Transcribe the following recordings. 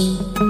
you.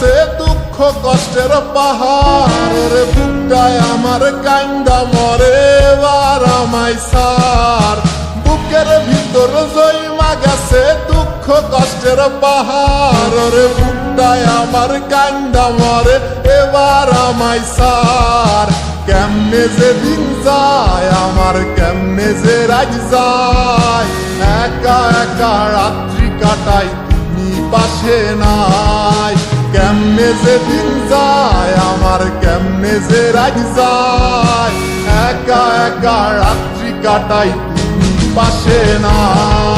গেছে দুঃখ কষ্টের পাহাড় রে বুকটায় আমার কান্দা মরে আমায় সার। বুকের ভিতর জৈমা গেছে দুঃখ কষ্টের পাহাড় রে বুকটায় আমার কান্দা মরে, এবার আমায় সার। কেমনে যে দিন যায়, আমার কেমনে যে রাজ যায়। একা একা রাত্রি কাটাই, তুমি পাশে নাই। যে দিন যায় আমার কেমনে যে রাজ যায়। একা একা রাত্রি কাটাই পাশে নাই।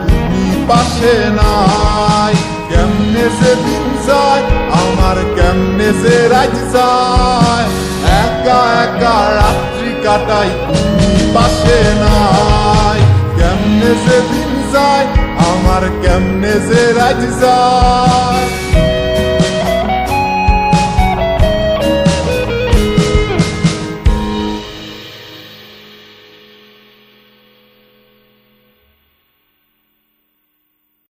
পাশে নাই। কেমনে যে দিন যায়? আমার কেমনে যে রাজ যায়? একা একা রাত্রি কাটাই, তুমি পাশে নাই। কেমনে যে দিন যায়? আমার কেমনে যে যায়?